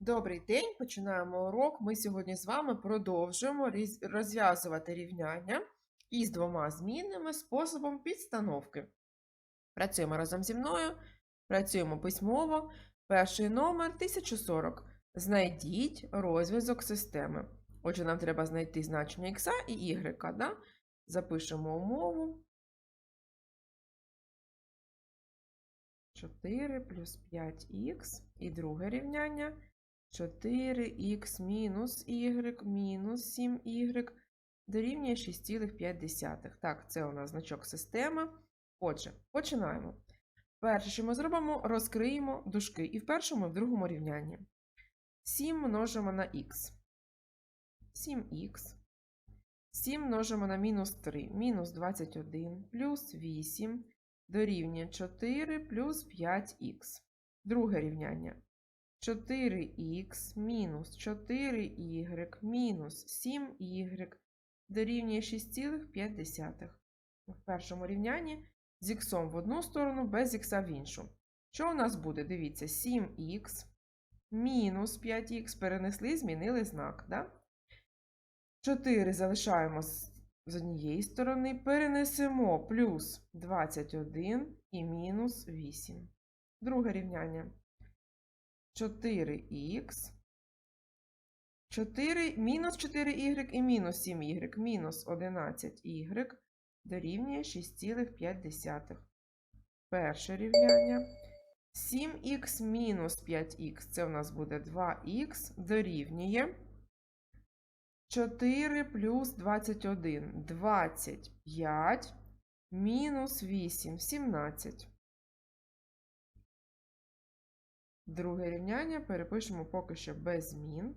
Добрий день, починаємо урок. Ми сьогодні з вами продовжуємо розв'язувати рівняння із двома змінними способом підстановки. Працюємо разом зі мною, працюємо письмово. Перший номер 1040. Знайдіть розв'язок системи. Отже, нам треба знайти значення х і y. Да? Запишемо умову. 4 плюс 5х і друге рівняння 4х мінус y мінус 7y дорівнює 6,5. Так, це у нас значок системи. Отже, починаємо. Перше, що ми зробимо, розкриємо дужки і в першому, і в другому рівнянні. 7 множимо на х. 7х. 7 множимо на мінус 3, мінус 21, плюс 8 дорівнює 4 плюс 5х. Друге рівняння. 4х мінус 4y мінус 7y дорівнює 6,5. В першому рівнянні з х в одну сторону, без х в іншу. Що у нас буде? Дивіться, 7х мінус 5х перенесли, змінили знак. Да? 4 залишаємо з однієї сторони, перенесемо плюс 21 і мінус 8. Друге рівняння. 4х, 4, мінус 4y і мінус 7y, мінус 11y дорівнює 6,5. Перше рівняння. 7х мінус 5х, це у нас буде 2х, дорівнює 4 плюс 21, 25, мінус 8, 17. Друге рівняння перепишемо поки що без змін.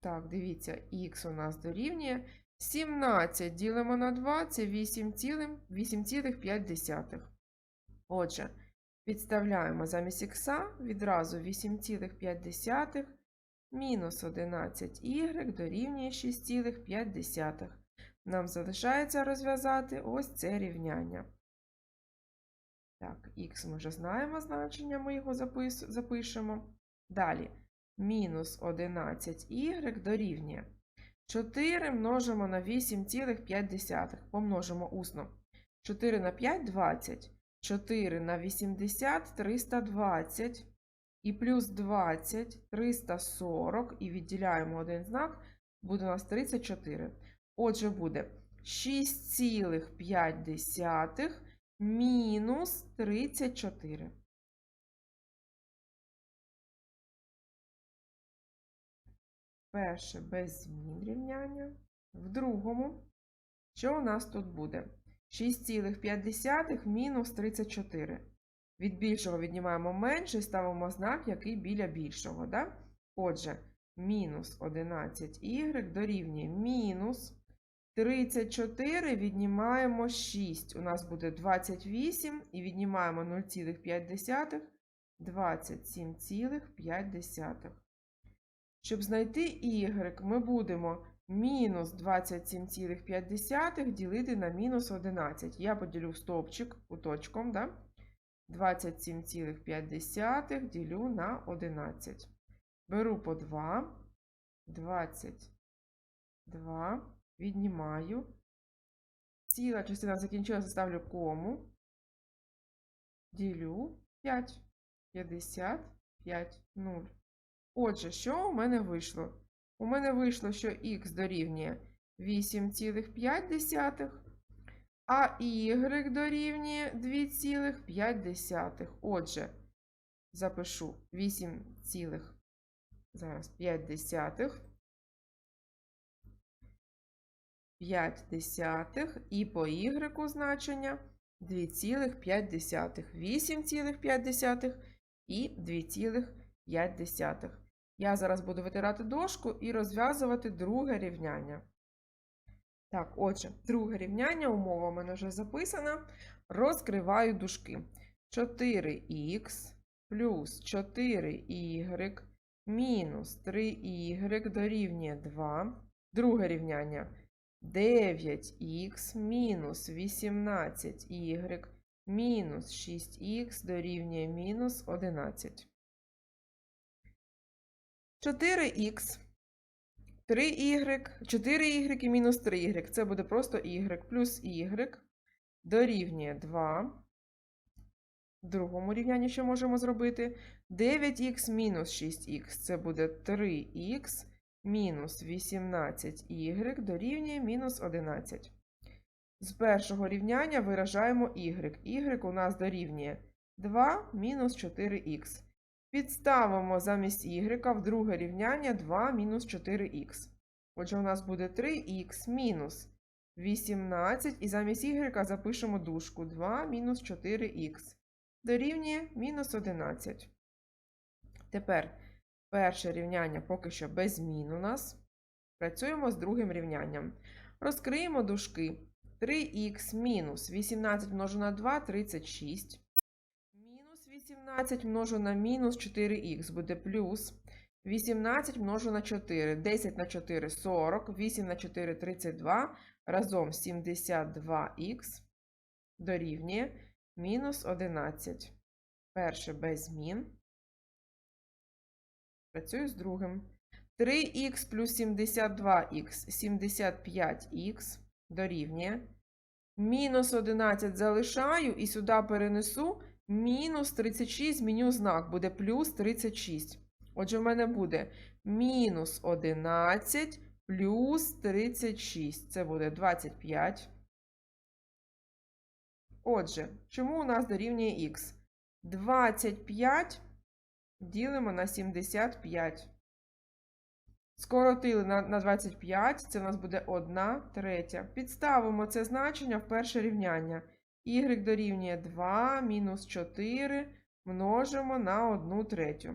Так, дивіться, х у нас дорівнює 17 ділимо на 2, це 8,5. Отже, підставляємо замість х відразу 8,5 мінус 11y дорівнює 6,5. Нам залишається розв'язати ось це рівняння. Так, х ми вже знаємо значення, ми його запис... запишемо. Далі, мінус 11y дорівнює 4 множимо на 8,5. Помножимо усно. 4 на 5 – 20. 4 на 80 – 320. І плюс 20 – 340. І відділяємо один знак. Буде у нас 34. Отже, буде 6,5 мінус 34. Перше без змін рівняння. В другому, що у нас тут буде? 6,5 мінус 34. Від більшого віднімаємо менше і ставимо знак, який біля більшого. Да? Отже, мінус 11y дорівнює мінус 34 віднімаємо 6. У нас буде 28 і віднімаємо 0,5 27,5. Щоб знайти y, ми будемо мінус 27,5 ділити на мінус 11. Я поділю стовпчик куточком, да? 27,5 ділю на 11. Беру по 2, 22, віднімаю. Ціла частина закінчилася, ставлю кому. Ділю 5. 55, 0. Отже, що у мене вийшло? У мене вийшло, що х дорівнює 8,5, а y дорівнює 2,5. Отже, запишу 8, зараз 5 5 десятих і по y значення 2,5. 8,5 і 2,5. Я зараз буду витирати дошку і розв'язувати друге рівняння. Так, отже, друге рівняння, умова у мене вже записана. Розкриваю дужки. 4х плюс 4y мінус 3y дорівнює 2. Друге рівняння. 9х мінус 18y мінус 6х дорівнює мінус 11. 4х, 3y, 4y і мінус 3y. Це буде просто y плюс y дорівнює 2. В другому рівнянні що можемо зробити? 9х мінус 6х. Це буде 3х мінус 18y дорівнює мінус 11. З першого рівняння виражаємо y. y у нас дорівнює 2 мінус 4х. Підставимо замість y в друге рівняння 2 мінус 4х. Отже, у нас буде 3х мінус 18, і замість y запишемо дужку 2 мінус 4х. Дорівнює мінус 11. Тепер перше рівняння поки що без змін у нас. Працюємо з другим рівнянням. Розкриємо дужки. 3х мінус 18 множу на 2 36. Мінус 18 множу на мінус 4х буде плюс 18 множу на 4. 10 на 4 40, 8 на 4 32, разом 72х дорівнює мінус 11. Перше без змін. Працюю з другим. 3х плюс 72х 75х дорівнює. Мінус 11 залишаю і сюди перенесу мінус 36, зміню знак, буде плюс 36. Отже, в мене буде мінус 11 плюс 36. Це буде 25. Отже, чому у нас дорівнює х? 25 ділимо на 75. Скоротили на, на 25, це у нас буде 1 третя. Підставимо це значення в перше рівняння. y дорівнює 2 мінус 4 множимо на 1 третю.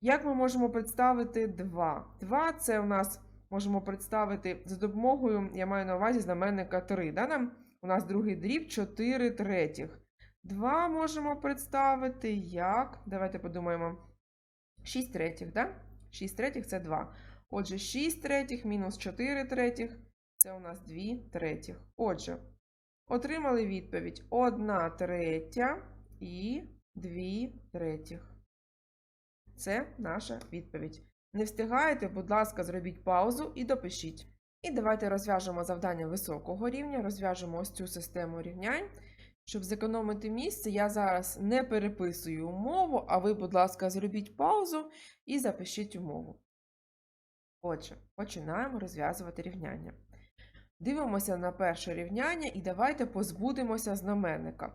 Як ми можемо представити 2? 2 це у нас можемо представити за допомогою, я маю на увазі знаменника 3. Да? Нам, у нас другий дріб 4 третіх. 2 можемо представити як. Давайте подумаємо. 6 третіх, да? 6 третіх це 2. Отже, 6 третіх мінус 4 третіх це у нас 2 третіх. Отже, отримали відповідь 1 третя і 2 третіх. Це наша відповідь. Не встигаєте, будь ласка, зробіть паузу і допишіть. І давайте розв'яжемо завдання високого рівня, розв'яжемо ось цю систему рівнянь. Щоб зекономити місце, я зараз не переписую умову, а ви, будь ласка, зробіть паузу і запишіть умову. Отже, починаємо розв'язувати рівняння. Дивимося на перше рівняння і давайте позбудемося знаменника.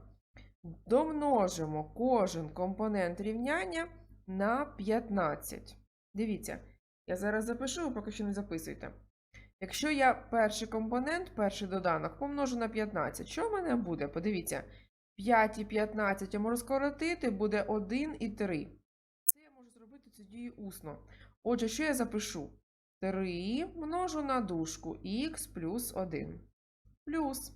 Домножимо кожен компонент рівняння на 15. Дивіться, я зараз запишу, ви поки що не записуйте. Якщо я перший компонент, перший доданок помножу на 15, що в мене буде? Подивіться, 5 і 15 я можу скоротити, буде 1 і 3. Це я можу зробити цю дію усно. Отже, що я запишу? 3 множу на дужку х плюс 1. Плюс.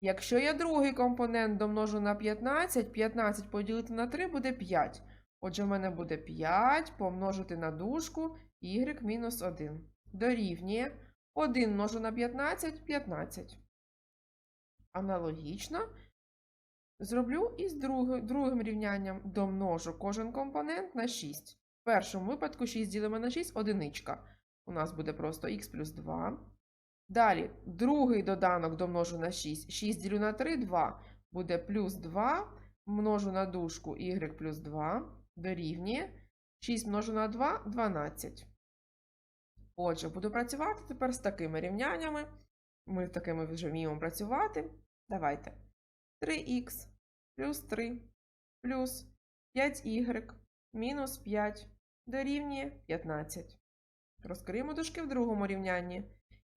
Якщо я другий компонент домножу на 15, 15 поділити на 3 буде 5. Отже, в мене буде 5 помножити на дужку y мінус 1. Дорівнює 1 множу на 15 15. Аналогічно зроблю і з другим, рівнянням домножу кожен компонент на 6. В першому випадку 6 ділимо на 6 одиничка. У нас буде просто х плюс 2. Далі другий доданок домножу на 6. 6 ділю на 3 2. Буде плюс 2. Множу на дужку y плюс 2 дорівнює 6 множу на 2 12. Отже, буду працювати тепер з такими рівняннями. Ми такими вже вміємо працювати. Давайте. 3х плюс 3 плюс 5y мінус 5 дорівнює 15. Розкриємо дужки в другому рівнянні.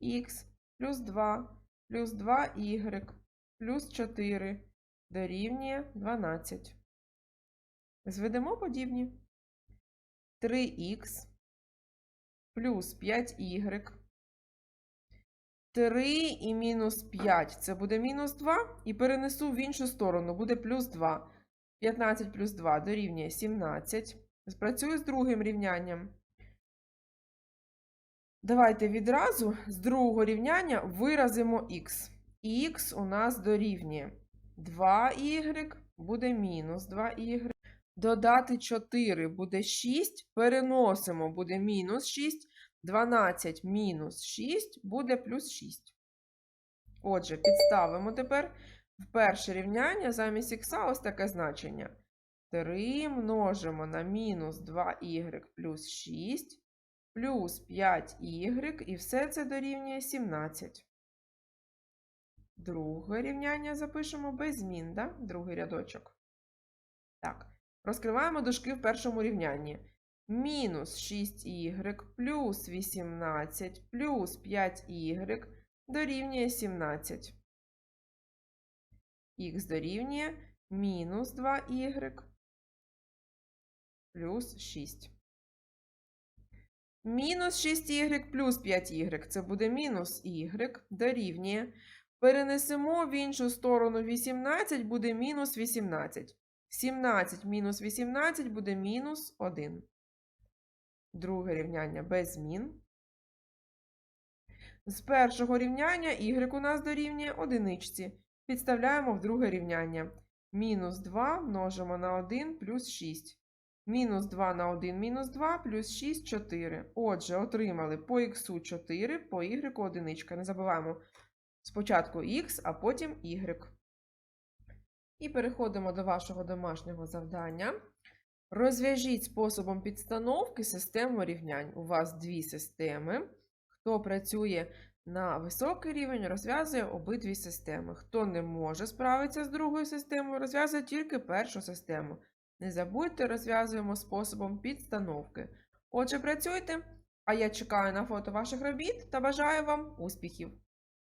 х плюс 2 плюс 2y плюс 4 дорівнює 12. Зведемо подібні. 3х плюс 5y. 3 і мінус 5 це буде мінус 2. І перенесу в іншу сторону, буде плюс 2. 15 плюс 2 дорівнює 17. Спрацюю з другим рівнянням. Давайте відразу з другого рівняння виразимо х. х у нас дорівнює 2y буде мінус 2y. Додати 4 буде 6. Переносимо буде мінус 6. 12 мінус 6 буде плюс 6. Отже, підставимо тепер в перше рівняння замість х ось таке значення. 3 множимо на мінус 2y плюс 6 плюс 5y, і все це дорівнює 17. Друге рівняння запишемо без змін, да? другий рядочок. Так, розкриваємо дужки в першому рівнянні. Мінус 6y плюс 18 плюс 5y дорівнює 17. Х дорівнює мінус 2y плюс 6. Мінус 6y плюс 5y це буде мінус y дорівнює. Перенесемо в іншу сторону 18 буде мінус 18. 17 мінус 18 буде мінус 1. Друге рівняння без змін. З першого рівняння y у нас дорівнює одиничці. Підставляємо в друге рівняння. Мінус 2 множимо на 1 плюс 6. Мінус 2 на 1 мінус 2 плюс 6 4. Отже, отримали по х 4, по y одиничка. Не забуваємо спочатку х, а потім y. І переходимо до вашого домашнього завдання. Розв'яжіть способом підстановки систему рівнянь. У вас дві системи. Хто працює на високий рівень, розв'язує обидві системи. Хто не може справитися з другою системою, розв'язує тільки першу систему. Не забудьте, розв'язуємо способом підстановки. Отже, працюйте, а я чекаю на фото ваших робіт та бажаю вам успіхів!